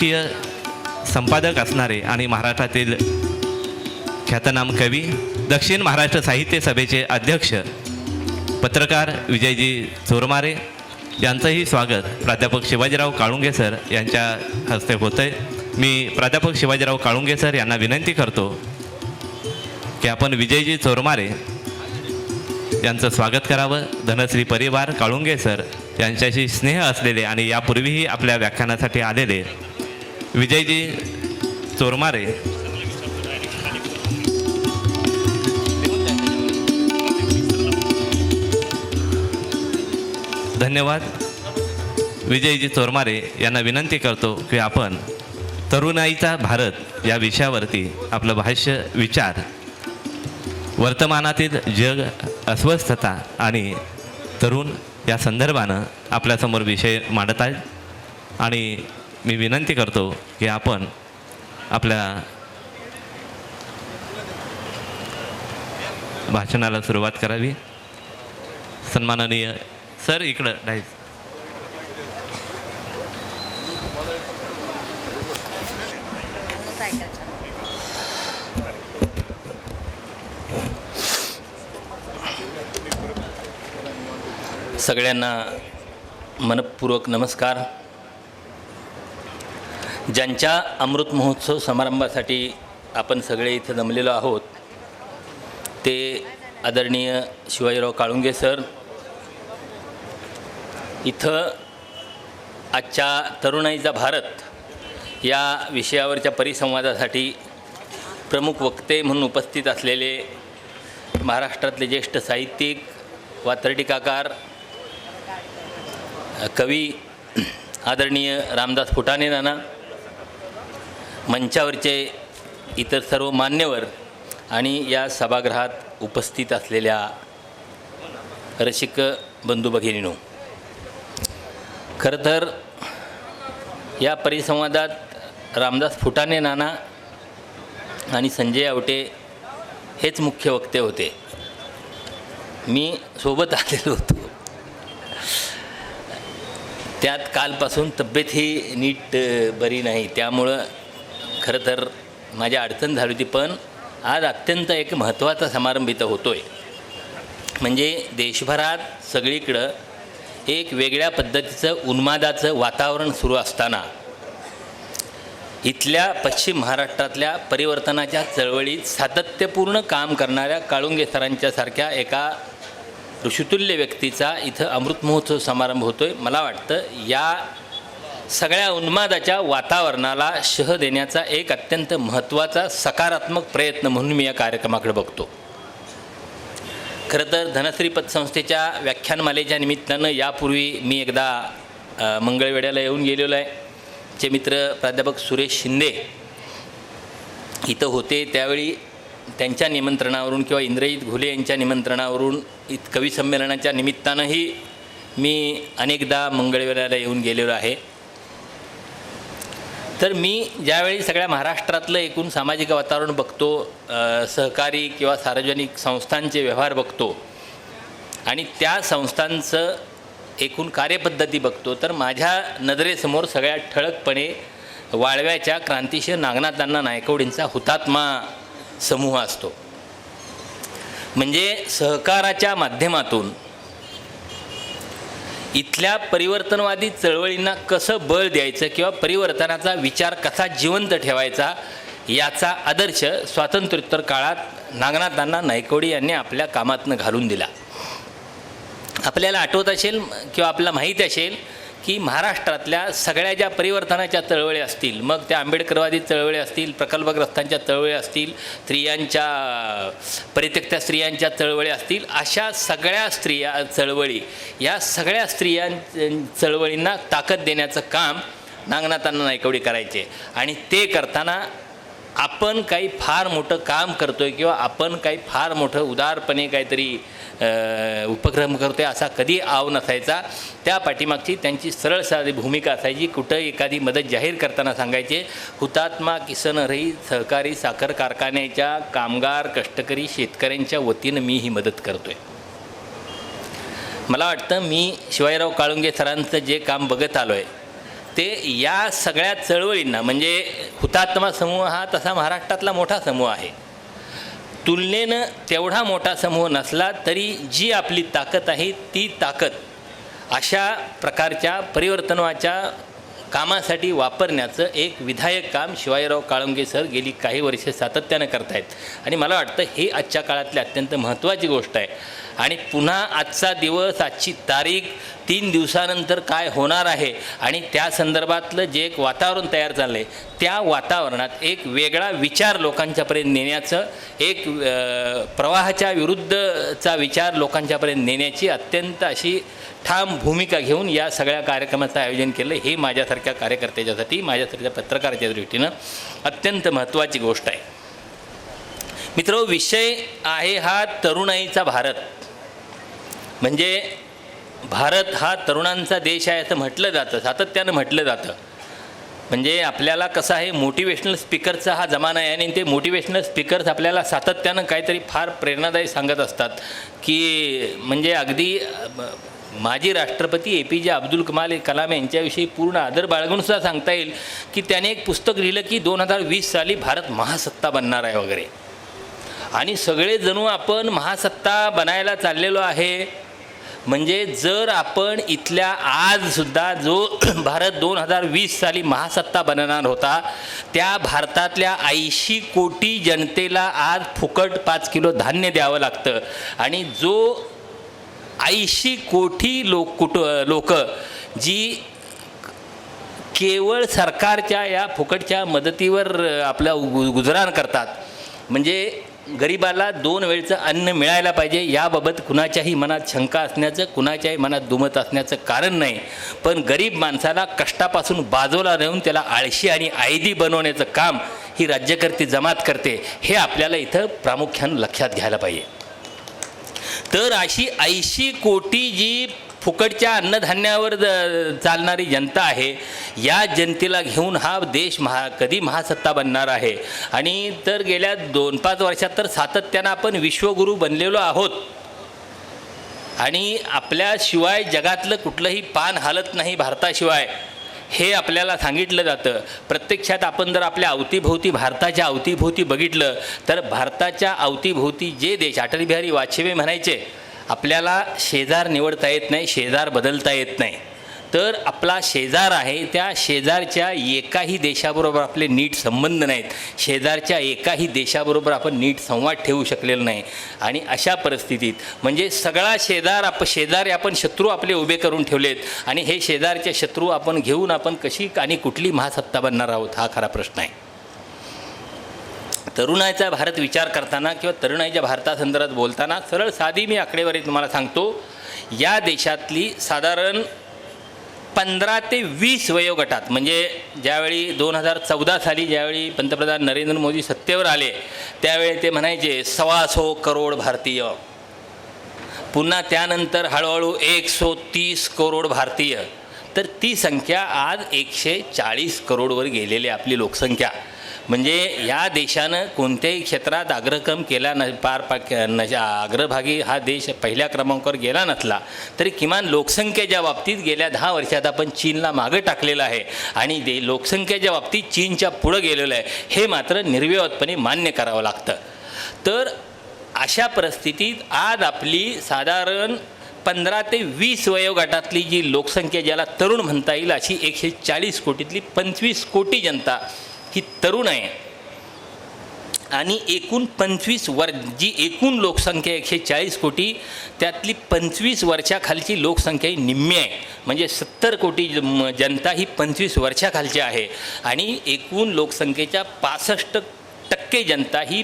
राजकीय संपादक असणारे आणि महाराष्ट्रातील ख्यातनाम कवी दक्षिण महाराष्ट्र साहित्य सभेचे अध्यक्ष पत्रकार विजयजी चोरमारे यांचंही स्वागत प्राध्यापक शिवाजीराव काळुंगे सर यांच्या हस्ते होतं आहे मी प्राध्यापक शिवाजीराव काळुंगे सर यांना विनंती करतो की आपण विजयजी चोरमारे यांचं स्वागत करावं. धनश्री परिवार काळुंगे सर यांच्याशी स्नेह असलेले आणि यापूर्वीही आपल्या व्याख्यानासाठी आलेले विजयजी चोरमारे. धन्यवाद. विजयजी चोरमारे यांना विनंती करतो की आपण तरुणाईचा भारत या विषयावरती आपलं भाष्य विचार वर्तमानातील जग अस्वस्थता आणि तरुण या संदर्भानं आपल्यासमोर विषय मांडत आहेत. आणि मी विनंती करतो की आपण आपल्या भाषणाला सुरुवात करावी. सन्माननीय सर इकडं डाईज सगळ्यांना मनपूर्वक नमस्कार. ज्यांच्या अमृत महोत्सव समारंभासाठी आपण सगळे इथं जमलेलो आहोत ते आदरणीय शिवाजीराव काळुंगे सर इथं आजच्या तरुणाईचा भारत या विषयावरच्या परिसंवादासाठी प्रमुख वक्ते म्हणून उपस्थित असलेले महाराष्ट्रातले ज्येष्ठ साहित्यिक वात्रटिकाकार कवी आदरणीय रामदास फुटाणे नाना मंचावरचे इतर सर्व मान्यवर आणि या सभागृहात उपस्थित असलेल्या रसिक बंधू भगिनीनो खरं तर या परिसंवादात रामदास फुटाणे नाना आणि संजय आवटे हेच मुख्य वक्ते होते. मी सोबत आलेलो होतो. त्यात कालपासून तब्येत ही नीट बरी नाही. त्यामुळं खरं तर माझ्या अडचण झाली होती पण आज अत्यंत एक महत्त्वाचा समारंभ इथं होतो आहे म्हणजे देशभरात सगळीकडं एक वेगळ्या पद्धतीचं उन्मादाचं वातावरण सुरू असताना इथल्या पश्चिम महाराष्ट्रातल्या परिवर्तनाच्या चळवळीत सातत्यपूर्ण काम करणाऱ्या काळुंगे सरांच्यासारख्या एका ऋषितुल्य व्यक्तीचा इथं अमृत महोत्सव समारंभ होतो आहे मला वाटतं या सगळ्या उन्मादाच्या वातावरणाला शह देण्याचा एक अत्यंत महत्त्वाचा सकारात्मक प्रयत्न म्हणून मी या कार्यक्रमाकडे बघतो. खरं तर धनश्री पतसंस्थेच्या व्याख्यानमालेच्या निमित्तानं यापूर्वी मी एकदा मंगळवेड्याला येऊन गेलेलो आहे. चे मित्र प्राध्यापक सुरेश शिंदे इथं होते त्यावेळी त्यांच्या निमंत्रणावरून किंवा इंद्रजित घुले यांच्या निमंत्रणावरून इत कवी संमेलनाच्या निमित्तानंही मी अनेकदा मंगळवेड्याला येऊन गेलेलो आहे. तर मी ज्यावेळी सगळ्या महाराष्ट्रातलं एकूण सामाजिक वातावरण बघतो सहकारी किंवा सार्वजनिक संस्थांचे व्यवहार बघतो आणि त्या संस्थांचं एकूण कार्यपद्धती बघतो तर माझ्या नजरेसमोर सगळ्यात ठळकपणे वाळव्याच्या क्रांतिशीर नागनाथांना नायकवडींचा हुतात्मा समूह असतो. म्हणजे सहकाराच्या माध्यमातून इथल्या परिवर्तनवादी चळवळींना कसं बळ द्यायचं किंवा परिवर्तनाचा विचार कसा जिवंत ठेवायचा याचा आदर्श स्वातंत्र्योत्तर काळात नागनाथांना नायकोडी यांनी आपल्या कामातनं घालून दिला. आपल्याला आठवत असेल किंवा आपल्याला माहीत असेल की महाराष्ट्रातल्या सगळ्या ज्या परिवर्तनाच्या चळवळी असतील मग त्या आंबेडकरवादी चळवळी असतील प्रकल्पग्रस्तांच्या चळवळी असतील स्त्रियांच्या परित्यक्त्या स्त्रियांच्या चळवळी असतील अशा सगळ्या स्त्रिया चळवळी या सगळ्या स्त्रियां चळवळींना ताकद देण्याचं काम नागनाथांना नायकवडी करायचे. आणि ते करताना आपण काही फार मोठं काम करतो आहे किंवा आपण काही फार मोठं उदारपणे काहीतरी उपक्रम करतो आहे असा कधी आव नसायचा. त्या पाठीमागची त्यांची सरळ साधी भूमिका असायची. कुठं एखादी मदत जाहीर करताना सांगायचे हुतात्मा किसन रही सहकारी साखर कारखान्याच्या कामगार कष्टकरी शेतकऱ्यांच्या वतीनं मी ही मदत करतो आहे मला वाटतं मी शिवाजीराव काळुंगे सरांचं जे काम बघत आलो आहे ते या सगळ्या चळवळींना म्हणजे हुतात्मा समूह हा तसा महाराष्ट्रातला मोठा समूह आहे. तुलनेनं तेवढा मोठा समूह नसला तरी जी आपली ताकद आहे ती ताकद अशा प्रकारच्या परिवर्तनाच्या कामासाठी वापरण्याचं एक विधायक काम शिवाजीराव काळंगे सर गेली काही वर्षे सातत्यानं करतायत. आणि मला वाटतं हे आजच्या काळातली अत्यंत महत्त्वाची गोष्ट आहे. आणि पुन्हा आजचा दिवस आजची तारीख तीन दिवसानंतर काय होणार आहे? आणि त्या संदर्भातलं जे एक वातावरण तयार झालं आहे त्या वातावरणात एक वेगळा विचार लोकांच्यापर्यंत नेण्याचं एक प्रवाहाच्या विरुद्धचा विचार लोकांच्यापर्यंत नेण्याची अत्यंत अशी ठाम भूमिका घेऊन या सगळ्या कार्यक्रमाचं आयोजन केलं हे माझ्यासारख्या कार्यकर्त्याच्यासाठी माझ्यासारख्या पत्रकाराच्या दृष्टीनं अत्यंत महत्त्वाची गोष्ट आहे. मित्र विषय आहे हा तरुणाईचा भारत. म्हणजे भारत हा तरुणांचा देश आहे असं म्हटलं जातं सातत्यानं म्हटलं जातं. म्हणजे आपल्याला कसं आहे मोटिवेशनल स्पीकरचा हा जमाना आहे आणि ते मोटिवेशनल स्पीकर्स आपल्याला सातत्यानं काहीतरी फार प्रेरणादायी सांगत असतात. की म्हणजे अगदी माजी राष्ट्रपती ए पी जे अब्दुल कमाल कलाम यांच्याविषयी पूर्ण आदर बाळगूनसुद्धा सांगता येईल की त्याने एक पुस्तक लिहिलं की दोन हजार वीस साली भारत महासत्ता बनणार आहे वगैरे. आणि सगळे जणू आपण महासत्ता बनायला चाललेलो आहे. म्हणजे जर आपण इथल्या आजसुद्धा जो भारत दोन हजार वीस साली महासत्ता बनणार होता त्या भारतातल्या ऐंशी कोटी जनतेला आज फुकट पाच किलो धान्य द्यावं लागतं. आणि जो ऐंशी कोटी लोक कुट लोक जी केवळ सरकारच्या या फुकटच्या मदतीवर आपला आपलं गु- गुजराण करतात. म्हणजे गरिबाला दोन वेळचं अन्न मिळायला पाहिजे याबाबत कुणाच्याही मनात शंका असण्याचं कुणाच्याही मनात दुमत असण्याचं कारण नाही. पण गरीब माणसाला कष्टापासून बाजूला राहून त्याला आळशी आणि आयदी बनवण्याचं काम ही राज्यकर्ती जमात करते हे आपल्याला इथं प्रामुख्यानं लक्षात घ्यायला पाहिजे. तर अशी ऐंशी कोटी जी फुकटच्या अन्नधान्यावर ज- चालणारी जनता आहे. या जनतेला घेऊन हा देश महा कधी महासत्ता बनणार आहे? आणि तर गेल्या दोन पाच वर्षात तर सातत्यानं आपण विश्वगुरू बनलेलो आहोत. आणि आपल्याशिवाय जगातलं कुठलंही पान हालत नाही भारताशिवाय. हे आपल्याला सांगितलं जातं. प्रत्यक्षात आपण जर आपल्या अवतीभोवती भारताच्या अवतीभोवती बघितलं तर भारताच्या अवतीभोवती जे देश अटल बिहारी वाजपेयी म्हणायचे आपल्याला शेजार निवडता येत नाही शेजार बदलता येत नाही. तर आपला शेजार आहे त्या शेजारच्या एकाही देशाबरोबर आपले नीट संबंध नाहीत. शेजारच्या एकाही देशाबरोबर आपण नीट संवाद ठेवू शकलेलो नाही. आणि अशा परिस्थितीत म्हणजे सगळा शेजार आप शेजारी आपण शत्रू आपले उभे करून ठेवलेत आणि हे शेजारचे शत्रू आपण घेऊन आपण कशी आणि कुठली महासत्ता बनणार आहोत हा खरा प्रश्न आहे. तरुणाईचा भारत विचार करताना किंवा तरुणाईच्या भारतासंदर्भात बोलताना सरळ साधी मी आकडेवारी तुम्हाला सांगतो. या देशातली साधारण पंधरा ते वीस वयोगटात म्हणजे ज्यावेळी दोन हजार चौदा साली ज्यावेळी पंतप्रधान नरेंद्र मोदी सत्तेवर आले त्यावेळी ते म्हणायचे सव्वासो करोड भारतीय. पुन्हा त्यानंतर हळूहळू एक सो तीस करोड भारतीय. तर ती संख्या आज एकशे चाळीस करोडवर गेलेली आपली लोकसंख्या. म्हणजे या देशानं कोणत्याही क्षेत्रात अग्रक्रम केला न पार पा न अग्रभागी हा देश पहिल्या क्रमांकावर गेला नसला तरी किमान लोकसंख्येच्या बाबतीत गेल्या दहा वर्षात आपण चीनला मागं टाकलेलं आहे आणि दे लोकसंख्येच्या बाबतीत चीनच्या पुढं गेलेलं आहे हे मात्र निर्विवादपणे मान्य करावं लागतं. तर अशा परिस्थितीत आज आपली साधारण पंधरा ते वीस वयोगटातली जी लोकसंख्या ज्याला तरुण म्हणता येईल अशी एकशे चाळीस कोटीतली पंचवीस कोटी जनता ही तरुण आहे. आणि एकूण पंचवीस वर जी एकूण लोकसंख्या एकशे चाळीस कोटी त्यातली पंचवीस वर्षाखालची लोकसंख्या ही निम्मी आहे. म्हणजे सत्तर कोटी ज- म- जनता ही पंचवीस वर्षाखालची आहे. आणि एकूण लोकसंख्येच्या पासष्ट टक्के जनता ही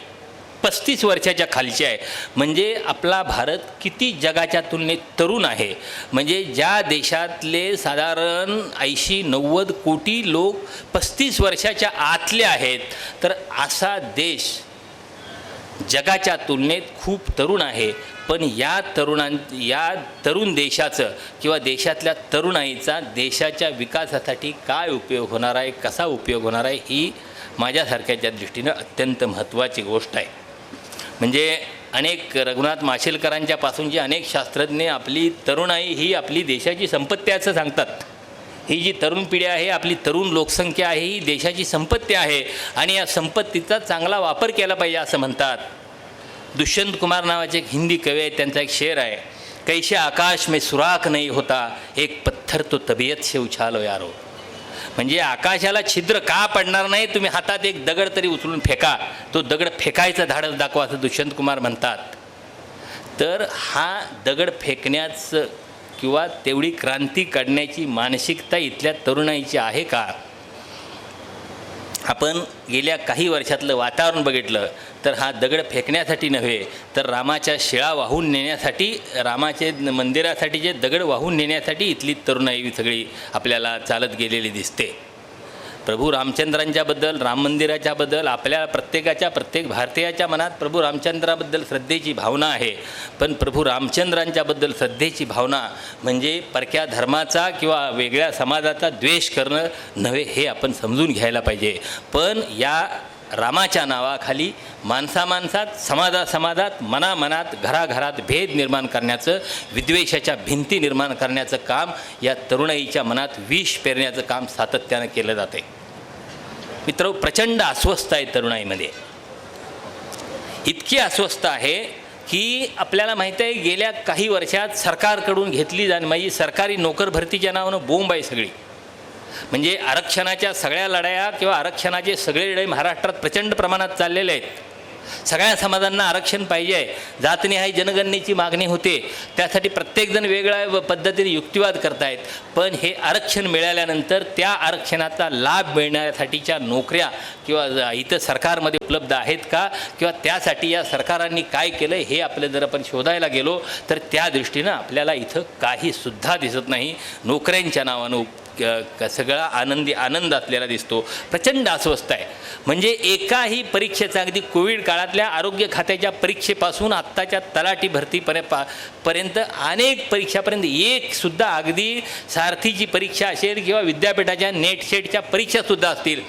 पस्तीस वर्षाच्या खालची आहे. म्हणजे आपला भारत किती जगाच्या तुलनेत तरुण आहे. म्हणजे ज्या देशातले साधारण ऐंशी नव्वद कोटी लोक पस्तीस वर्षाच्या आतले आहेत तर असा देश जगाच्या तुलनेत खूप तरुण आहे. पण या तरुणां या तरुण देशाचं किंवा देशातल्या तरुणाईचा देशाच्या विकासासाठी काय उपयोग होणार आहे कसा उपयोग होणार आहे ही माझ्यासारख्याच्या दृष्टीनं अत्यंत महत्त्वाची गोष्ट आहे. म्हणजे अनेक रघुनाथ माशेलकरांच्या पासून अनेक शास्त्रज्ञ आपली तरुणाई ही आपली देशाची संपत्ती असं सांगतात. ही जी तरुण पिढी आहे आपली तरुण लोकसंख्या आहे ही देशाची संपत्ती आहे आणि या संपत्तीचा चांगला वापर केला पाहिजे असं म्हणतात. दुष्यंत कुमार नावाचे एक हिंदी कवी आहेत त्यांचा एक शेर आहे. कैसे आकाश में सुराख नाही होता एक पत्थर तो तबियत से उछालो यारो. म्हणजे आकाशाला छिद्र का पडणार नाही तुम्ही हातात एक दगड तरी उचलून फेका. तो दगड फेकायचा धाडस दाखवा असं दुष्यंत कुमार म्हणतात. तर हा दगड फेकण्याचं किंवा तेवढी क्रांती काढण्याची मानसिकता इथल्या तरुणाईची आहे का? आपण गेल्या काही वर्षातलं वातावरण बघितलं तर हा दगड फेकण्यासाठी नव्हे तर रामाच्या शिळा वाहून नेण्यासाठी रामाचे मंदिरासाठी जे दगड वाहून नेण्यासाठी इथली तरुणाई सगळी आपल्याला चालत गेलेली दिसते. प्रभू रामचंद्रांच्याबद्दल राम मंदिराच्याबद्दल आपल्या प्रत्येकाच्या प्रत्येक भारतीयाच्या मनात प्रभू रामचंद्राबद्दल श्रद्धेची भावना आहे. पण प्रभू रामचंद्रांच्याबद्दल श्रद्धेची भावना म्हणजे परक्या धर्माचा किंवा वेगळ्या समाजाचा द्वेष करणं नव्हे हे आपण समजून घ्यायला पाहिजे. पण या रामाच्या नावाखाली माणसा माणसात समाजा समाजात मनामनात घराघरात भेद निर्माण करण्याचं विद्वेषाच्या भिंती निर्माण करण्याचं काम या तरुणाईच्या मनात विष पेरण्याचं काम सातत्यानं केलं जाते मित्र प्रचंड अस्वस्थ आहे तरुणाईमध्ये. इतकी अस्वस्थ आहे की आपल्याला माहीत आहे गेल्या काही वर्षात सरकारकडून घेतली जाण माझी सरकारी नोकर भरतीच्या नावानं बोंब आहे सगळी. म्हणजे आरक्षणाच्या सगळ्या लढाया किंवा आरक्षणाचे सगळे लढाई महाराष्ट्रात प्रचंड प्रमाणात चाललेले आहेत. सगळ्या समाजांना आरक्षण पाहिजे. आहे जातनिहाय जनगणनेची मागणी होते. त्यासाठी प्रत्येकजण वेगळ्या व पद्धतीने युक्तिवाद करतायत. पण हे आरक्षण मिळाल्यानंतर त्या आरक्षणाचा लाभ मिळण्यासाठीच्या नोकऱ्या किंवा इथं सरकारमध्ये उपलब्ध आहेत का? किंवा त्यासाठी या सरकारांनी काय केलं हे आपलं जर आपण शोधायला गेलो तर त्या दृष्टीनं आपल्याला इथं काहीसुद्धा दिसत नाही. नोकऱ्यांच्या नावानं क- सगळा आनंदी आनंद असलेला दिसतो. प्रचंड अस्वस्थ आहे. म्हणजे एकाही परीक्षेचा अगदी कोविड काळातल्या आरोग्य खात्याच्या परीक्षेपासून आत्ताच्या तलाठी भरतीपर्य पा पर्यंत अनेक परीक्षापर्यंत एकसुद्धा अगदी सारथीची परीक्षा असेल किंवा विद्यापीठाच्या नेट सेटच्या परीक्षासुद्धा असतील.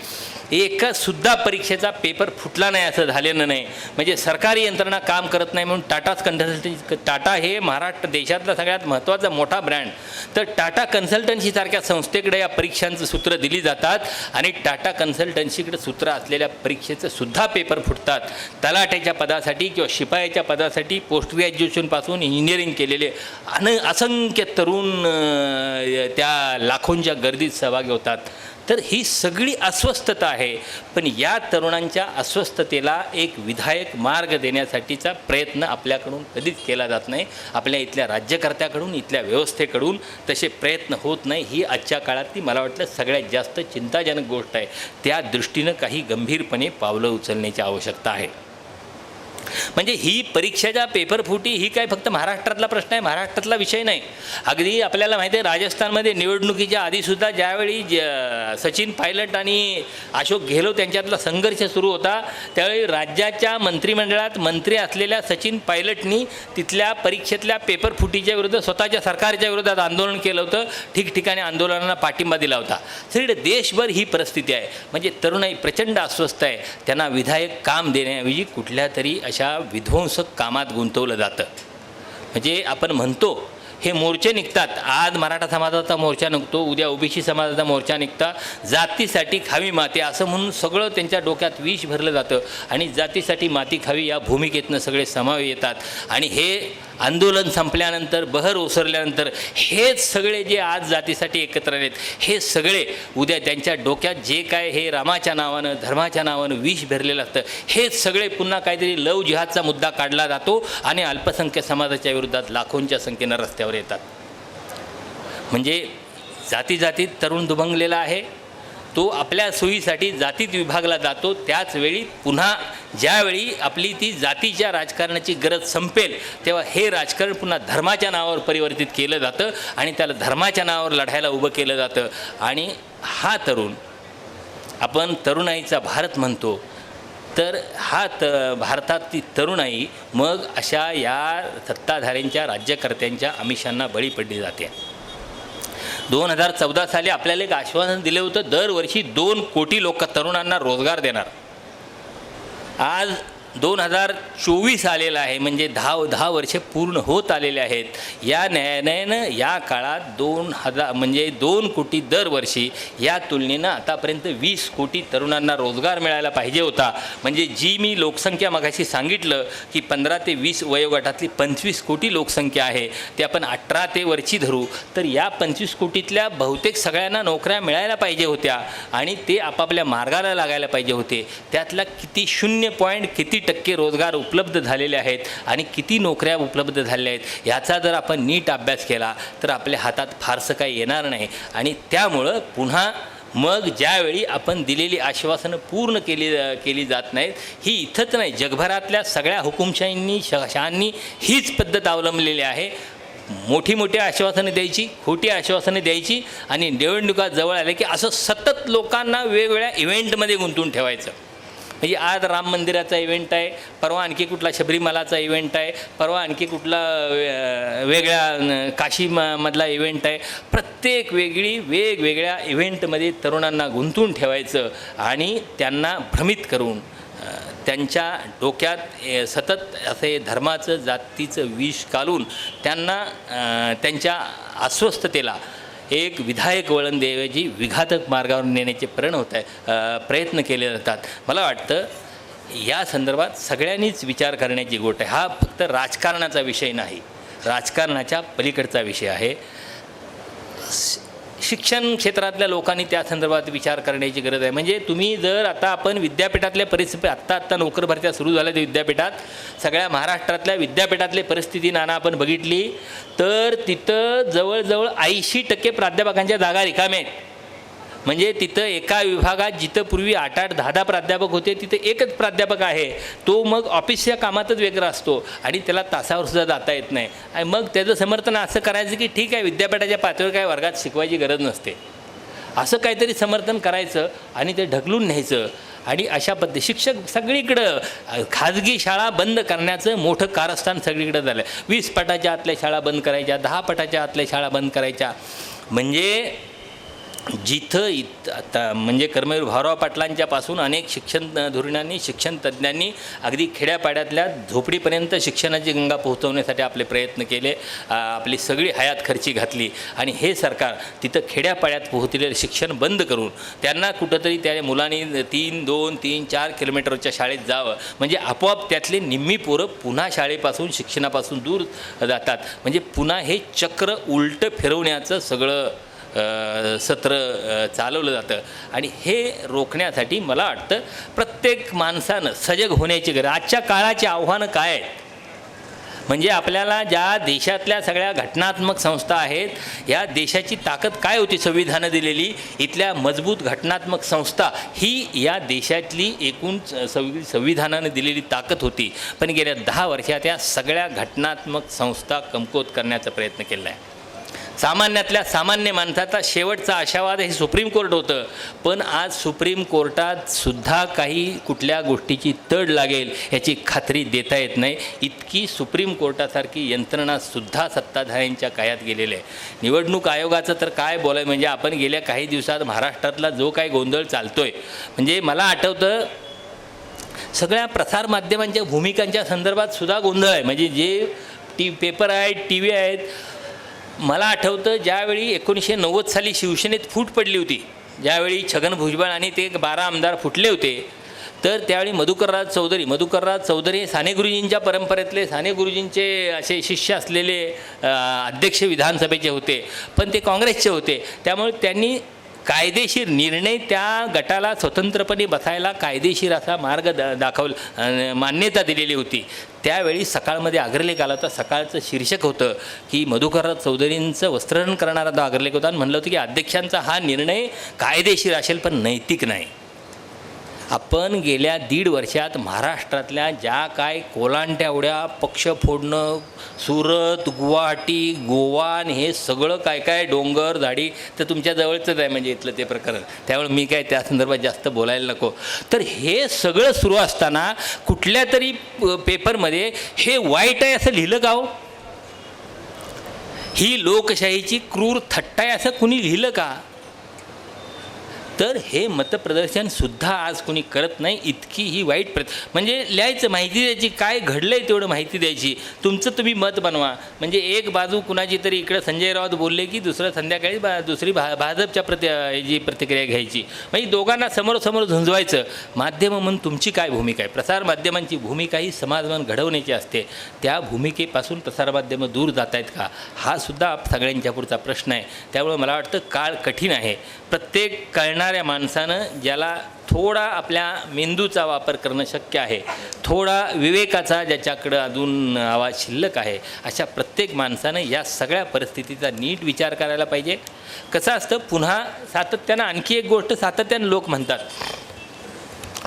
एकसुद्धा परीक्षेचा पेपर फुटला नाही असं झालेलं नाही. म्हणजे सरकारी यंत्रणा काम करत नाही म्हणून टाटाच कन्सल्टन्सी टाटा हे महाराष्ट्र देशातला सगळ्यात महत्त्वाचा मोठा ब्रँड तर टाटा कन्सल्टन्सीसारख्या संस्थेकडे या परीक्षांचं सूत्र दिली जातात आणि टाटा कन्सल्टन्सीकडे सूत्र असलेल्या परीक्षेचं सुद्धा पेपर फुटतात. तलाट्याच्या पदासाठी किंवा शिपायाच्या पदासाठी पोस्ट ग्रॅज्युएशनपासून इंजिनिअरिंग केलेले अन असंख्य तरुण त्या लाखोंच्या गर्दीत सहभागी होतात. तर ही सगळी अस्वस्थता आहे. पण या तरुणांच्या अस्वस्थतेला एक विधायक मार्ग देण्यासाठीचा प्रयत्न आपल्याकडून कधीच केला जात नाही. आपल्या इथल्या राज्यकर्त्याकडून इथल्या व्यवस्थेकडून तसे प्रयत्न होत नाही. ही आजच्या काळातली मला वाटलं सगळ्यात जास्त चिंताजनक गोष्ट आहे. त्या दृष्टीनं काही गंभीरपणे पावलं उचलण्याची आवश्यकता आहे. म्हणजे ही परीक्षेच्या पेपर फुटी ही काय फक्त महाराष्ट्रातला प्रश्न आहे महाराष्ट्रातला विषय नाही. अगदी आपल्याला माहिती आहे राजस्थानमध्ये निवडणुकीच्या आधीसुद्धा ज्यावेळी ज सचिन पायलट आणि अशोक गेहलोत यांच्यातला संघर्ष सुरू होता त्यावेळी राज्याच्या मंत्रिमंडळात मंत्री असलेल्या सचिन पायलटनी तिथल्या परीक्षेतल्या पेपर फुटीच्या विरुद्ध स्वतःच्या सरकारच्या विरोधात आंदोलन केलं होतं. ठिकठिकाणी आंदोलनांना पाठिंबा दिला होता. सगळीकडे देशभर ही परिस्थिती आहे. म्हणजे तरुणाई प्रचंड अस्वस्थ आहे. त्यांना विधायक काम देण्याऐवजी कुठल्या तरी अशा विध्वंसक कामात गुंतवलं जातं. म्हणजे आपण म्हणतो हे मोर्चे निघतात. आज मराठा समाजाचा मोर्चा निघतो उद्या ओबीसी समाजाचा मोर्चा निघता. जातीसाठी खावी माती असं म्हणून सगळं त्यांच्या डोक्यात विष भरलं जातं. आणि जातीसाठी माती खावी या भूमिकेतनं सगळे समावे येतात. आणि हे आंदोलन संपल्यानंतर बहर ओसरल्यानंतर हेच सगळे जे आज जातीसाठी एकत्र आलेत हे सगळे उद्या त्यांच्या डोक्यात जे काय हे रामाच्या नावानं धर्माच्या नावानं विष भरलेलं असतं हेच सगळे पुन्हा काहीतरी लव जिहादचा मुद्दा काढला जातो आणि अल्पसंख्य समाजाच्या विरोधात लाखोंच्या संख्येनं रस्त्यावर येतात. म्हणजे जाती जातीत तरुण दुभंगलेला आहे तो आपल्या सोयीसाठी जातीत विभागला जातो. त्याचवेळी पुन्हा ज्यावेळी आपली ती जातीच्या राजकारणाची गरज संपेल तेव्हा हे राजकारण पुन्हा धर्माच्या नावावर परिवर्तित केलं जातं आणि त्याला धर्माच्या नावावर लढायला उभं केलं जातं. आणि हा तरुण आपण तरुणाईचा भारत म्हणतो तर हा त भारतातली तरुणाई मग अशा या सत्ताधाऱ्यांच्या राज्यकर्त्यांच्या आमिषांना बळी पडली जाते. दोन हजार चौदा साली आपल्याला एक आश्वासन दिलं होतं दरवर्षी दोन कोटी लोक तरुणांना रोजगार देणार. आज दोन हजार चोवीस आलेला आहे म्हणजे दहा दहा वर्षे पूर्ण होत आलेले आहेत. या न्यायालयानं या काळात दोन हजार म्हणजे दोन कोटी दरवर्षी या तुलनेनं आतापर्यंत वीस कोटी तरुणांना रोजगार मिळायला पाहिजे होता. म्हणजे जी मी लोकसंख्या मगाशी सांगितलं की पंधरा ते वीस वयोगटातली पंचवीस कोटी लोकसंख्या आहे ते आपण अठरा ते वरची धरू तर या पंचवीस कोटीतल्या बहुतेक सगळ्यांना नोकऱ्या मिळायला पाहिजे होत्या आणि ते आपापल्या मार्गाला लागायला पाहिजे होते. त्यातला किती शून्य पॉईंट किती टक्के रोजगार उपलब्ध झालेले आहेत आणि किती नोकऱ्या उपलब्ध झालेल्या आहेत याचा जर आपण नीट अभ्यास केला तर आपल्या हातात फारसं काही येणार नाही. आणि त्यामुळं पुन्हा मग ज्यावेळी आपण दिलेली आश्वासनं पूर्ण केली केली जात नाहीत ही इथंच नाही. जगभरातल्या सगळ्या हुकुमशाहींनी श हीच पद्धत अवलंबलेली आहे. मोठी मोठी आश्वासनं द्यायची खोटी आश्वासनं द्यायची आणि निवडणुका जवळ आल्या की असं सतत लोकांना वेगवेगळ्या इव्हेंटमध्ये गुंतवून ठेवायचं. म्हणजे आज राम मंदिराचा इव्हेंट आहे परवा आणखी कुठला शबरीमालाचा इव्हेंट आहे परवा आणखी कुठला वे- वेगळ्या काशी मधला इव्हेंट आहे. प्रत्येक वेगळी वेगवेगळ्या इव्हेंटमध्ये तरुणांना गुंतवून ठेवायचं आणि त्यांना भ्रमित करून त्यांच्या डोक्यात सतत असे धर्माचं जातीचं विष घालून त्यांना त्यांच्या अस्वस्थतेला एक विधायक वळण देण्याची विघातक मार्गावर नेण्याचे प्रण होत आहे प्रयत्न केले जातात. मला वाटतं या संदर्भात सगळ्यांनीच विचार करण्याची गोट आहे. हा फक्त राजकारणाचा विषय नाही. राजकारणाच्या पलीकडचा विषय आहे. शिक्षण क्षेत्रातल्या लोकांनी त्या संदर्भात विचार करण्याची गरज आहे. म्हणजे तुम्ही जर आता आपण विद्यापीठातल्या परिस्थिती आत्ता आत्ता नोकर भरत्या सुरू झाल्या त्या विद्यापीठात सगळ्या महाराष्ट्रातल्या विद्यापीठातली परिस्थिती नाना आपण बघितली तर तिथं जवळजवळ ऐंशी टक्के प्राध्यापकांच्या जागा रिकाम्या आहेत. म्हणजे तिथं एका विभागात जिथं पूर्वी आठ आठ दहा दहा प्राध्यापक होते तिथं एकच प्राध्यापक आहे. तो मग ऑफिसच्या कामातच वेगळा असतो आणि त्याला तासावर सुद्धा जाता येत नाही. आणि मग त्याचं समर्थन असं करायचं की ठीक आहे विद्यापीठाच्या पातळीवर काय वर्गात शिकवायची गरज नसते. असं काहीतरी समर्थन करायचं आणि ते ढकलून न्यायचं. आणि अशा पद्धती शिक्षक सगळीकडं खाजगी शाळा बंद करण्याचं मोठं कारस्थान सगळीकडं झालं आहे वीस पटाच्या आतल्या शाळा बंद करायच्या दहा पटाच्या आतल्या शाळा बंद करायच्या. म्हणजे जिथं इत आता म्हणजे कर्मवीर भाऊराव पाटलांच्यापासून अनेक शिक्षण धोरणांनी शिक्षण तज्ज्ञांनी अगदी खेड्यापाड्यातल्या झोपडीपर्यंत शिक्षणाची गंगा पोहोचवण्यासाठी आपले प्रयत्न केले आपली सगळी हयात खर्ची घातली आणि हे सरकार तिथं खेड्यापाड्यात पोहोचलेलं शिक्षण बंद करून त्यांना कुठंतरी त्या मुलांनी तीन दोन तीन चार किलोमीटरच्या शाळेत जावं. म्हणजे आपोआप त्यातले निम्मी पोरं पुन्हा शाळेपासून शिक्षणापासून दूर जातात. म्हणजे पुन्हा हे चक्र उलटं फिरवण्याचं सगळं सत्र चालवलं जातं. आणि हे रोखण्यासाठी मला वाटतं प्रत्येक माणसानं सजग होण्याची गरज आजच्या काळाची आव्हानं काय आहेत? म्हणजे आपल्याला ज्या देशातल्या सगळ्या घटनात्मक संस्था आहेत या देशाची ताकद काय होती संविधानं दिलेली? इथल्या मजबूत घटनात्मक संस्था ही या देशातली एकूण संवि संविधानानं दिलेली ताकद होती. पण गेल्या दहा वर्षात या सगळ्या घटनात्मक संस्था कमकुवत करण्याचा प्रयत्न केला आहे. सामान्यातल्या सामान्य माणसाचा शेवटचा आशावाद हे सुप्रीम कोर्ट होतं. पण आज सुप्रीम कोर्टात सुद्धा काही कुठल्या गोष्टीची तड लागेल याची खात्री देता येत नाही. इतकी सुप्रीम कोर्टासारखी यंत्रणासुद्धा सत्ताधाऱ्यांच्या कायात गेलेली आहे. निवडणूक आयोगाचं तर काय बोलाय म्हणजे आपण गेल्या काही दिवसात महाराष्ट्रातला जो काही गोंधळ चालतोय म्हणजे मला आठवतं सगळ्या प्रसारमाध्यमांच्या भूमिकांच्या संदर्भात सुद्धा गोंधळ आहे. म्हणजे जे टी पेपर आहेत टी व्ही आहेत मला आठवतं ज्यावेळी एकोणीसशे नव्वद साली शिवसेनेत फूट पडली होती ज्यावेळी छगन भुजबळ आणि ते बारा आमदार फुटले होते तर त्यावेळी मधुकरराज चौधरी मधुकरराज चौधरी हे साने गुरुजींच्या परंपरेतले साने गुरुजींचे असे शिष्य असलेले अध्यक्ष विधानसभेचे होते पण ते काँग्रेसचे होते. त्यामुळे त्यांनी कायदेशीर निर्णय त्या गटाला स्वतंत्रपणे बसायला कायदेशीर असा मार्ग द दाखवला मान्यता दिलेली होती. त्यावेळी सकाळमध्ये आग्रलेख आला होता. सकाळचं शीर्षक होतं की मधुकरराव चौधरींचं वस्त्रहरण करणारा तो आग्रलेख होता आणि म्हणलं होतं की अध्यक्षांचा हा निर्णय कायदेशीर असेल पण नैतिक नाही. आपण गेल्या दीड वर्षात महाराष्ट्रातल्या ज्या काय कोलांट्यावड्या पक्ष फोडणं सुरत गुवाहाटी गोवान हे सगळं काय काय डोंगर झाडी तर तुमच्या जवळचंच आहे म्हणजे इथलं ते प्रकरण. त्यामुळे मी काय त्या संदर्भात जास्त बोलायला नको. तर हे सगळं सुरू असताना कुठल्या तरी पेपरमध्ये हे वाईट आहे असं लिहिलं का हो? ही लोकशाहीची क्रूर थट्टा आहे असं कुणी लिहिलं का? तर हे मतप्रदर्शन सुद्धा आज कोणी करत नाही इतकी ही वाईट प्रत म्हणजे लिहायचं माहिती द्यायची काय घडलंय तेवढं माहिती द्यायची. तुमचं तुम्ही मत बनवा. म्हणजे एक बाजू कुणाची तरी इकडं संजय राऊत बोलले की दुसरं संध्याकाळी बा दुसरी भा भाजपच्या प्रति जी प्रतिक्रिया घ्यायची. म्हणजे दोघांना समोरसमोर झुंजवायचं. माध्यम म्हणून तुमची काय भूमिका आहे? प्रसार माध्यमांची भूमिका ही समाजमान घडवण्याची असते. त्या भूमिकेपासून प्रसारमाध्यमं दूर जात आहेत का? हा सुद्धा सगळ्यांच्या पुढचा प्रश्न आहे. त्यामुळे मला वाटतं काळ कठीण आहे. प्रत्येक कळणाऱ्या माणसानं ज्याला थोडा आपल्या मेंदूचा वापर करणं शक्य आहे थोडा विवेकाचा ज्याच्याकडं अजून आवाज शिल्लक आहे अशा प्रत्येक माणसानं या सगळ्या परिस्थितीचा नीट विचार करायला पाहिजे. कसं असतं पुन्हा सातत्यानं आणखी एक गोष्ट सातत्यानं लोक म्हणतात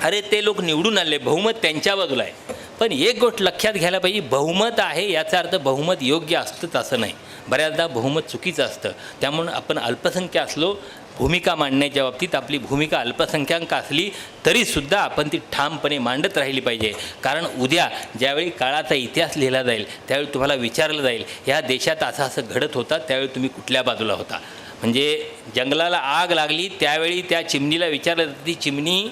अरे ते लोक निवडून आले बहुमत त्यांच्या बाजूला आहे. पण एक गोष्ट लक्षात घ्यायला पाहिजे बहुमत आहे याचा अर्थ बहुमत योग्य असतंच असं नाही. बऱ्याचदा बहुमत चुकीचं असतं. त्यामुळं आपण अल्पसंख्य असलो भूमिका मांडण्याच्या बाबतीत आपली भूमिका अल्पसंख्याक असली तरीसुद्धा आपण ती ठामपणे मांडत राहिली पाहिजे. कारण उद्या ज्यावेळी काळाचा इतिहास लिहिला जाईल त्यावेळी तुम्हाला विचारलं जाईल ह्या देशात असं असं घडत होता त्यावेळी तुम्ही कुठल्या बाजूला होता? म्हणजे जंगलाला आग लागली त्यावेळी त्या चिमणीला विचारलं जातं ती चिमणी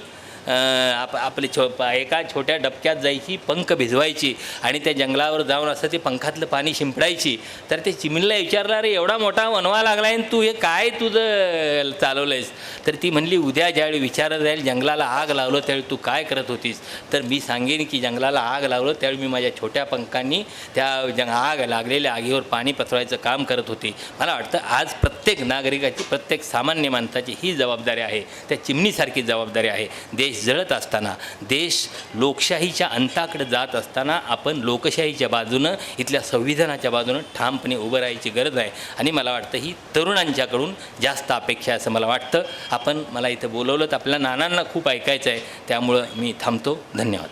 आप आपले छो एका छोट्या डबक्यात जायची पंख भिजवायची आणि त्या जंगलावर जाऊन असं ते पंखातलं पाणी शिंपडायची. तर ते चिमणीला विचारलं अरे एवढा मोठा वनवा लागला आहे तू हे काय तुझं चालवलं आहेस तर ती म्हणली उद्या ज्यावेळी विचारत जाईल जंगलाला आग लावलं त्यावेळी तू काय करत होतीस? तर मी सांगेन की जंगलाला आग लावलं त्यावेळी मी माझ्या छोट्या पंखांनी त्या जंग आग लागलेल्या आगीवर पाणी पसरवायचं काम करत होती. मला वाटतं आज प्रत्येक नागरिकाची प्रत्येक सामान्य माणसाची ही जबाबदारी आहे. त्या चिमणीसारखी जबाबदारी आहे. देश जळत असताना देश लोकशाहीच्या अंताकडे जात असताना आपण लोकशाहीच्या बाजूनं इथल्या संविधानाच्या बाजूनं ठामपणे उभं राहायची गरज आहे. आणि मला वाटतं ही तरुणांच्याकडून जास्त अपेक्षा असं मला वाटतं. आपण मला इथं बोलवलं तर आपल्या नानांना खूप ऐकायचं आहे. त्यामुळं मी थांबतो. धन्यवाद.